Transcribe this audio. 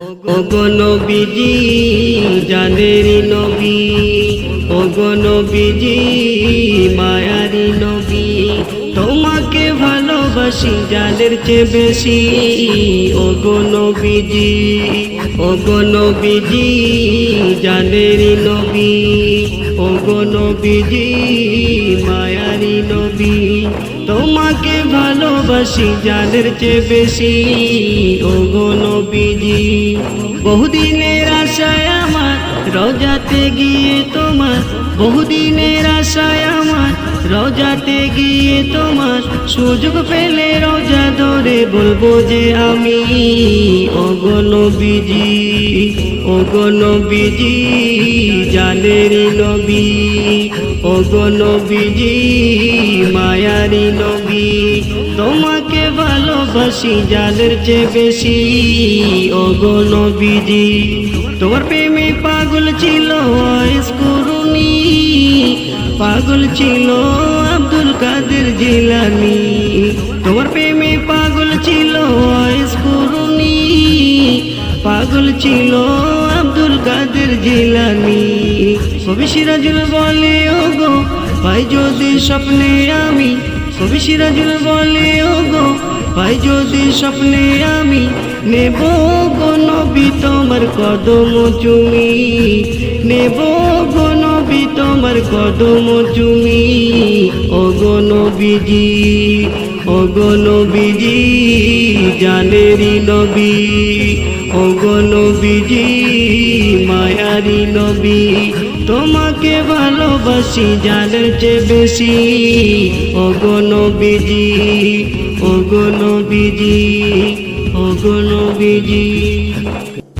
ওগো নবীজি জানের নবী। ওগো নবীজি মায়ারি নবী। তোমাকে ভালোবাসি জানের চেয়ে বেশি। ওগো নবীজি ওগো নবীজি জানের নবী ওগো নবীজি মায়ারি নবী, তোমাকে ভালোবাসি জানের চেয়ে বেশি। ওগো নবীজি, বহুদিনের আশায় আমার রোজাতে গিয়ে তোমার, বহুদিনের আশায় আমার রোজাতে গিয়ে তোমার সুযোগ পেলে রোজা ধরে বলব যে আমি, ওগো নবীজি। ওগো নবীজি জানের নবী। ওগো নবীজি, মায়ারি নবী। তোমাকে ভালোবাসি জানের চেয়ে বেশি। ওগো নবীজি, তোমার প্রেমে পাগল ছিল ওয়াইস করুনি। পাগল ছিল আব্দুল কাদের জিলানি। তোমার প্রেমে পাগল ছিল ওয়াইস করুনি। পাগল ছিল আব্দুল কাদের জিলানি। কবি সিরাজুল বলে, ওগো, ভাই যদি স্বপ্নে আমি। কবি সিরাজুল বলে ও গো ভাই যদি স্বপ্নে আমি। নেব গো নবী তোমার কদম চুমি। নেব গো নবী তোমার কদম চুমি। ওগো নবীজি ওগো নবীজি। জানেরি নবী, ওগো নবীজি, মায়ারি নবী, তোমাকে ভালোবাসি জানের চেয়ে বেশি। ওগো নবীজি ওগো নবীজি ওগো নবীজি।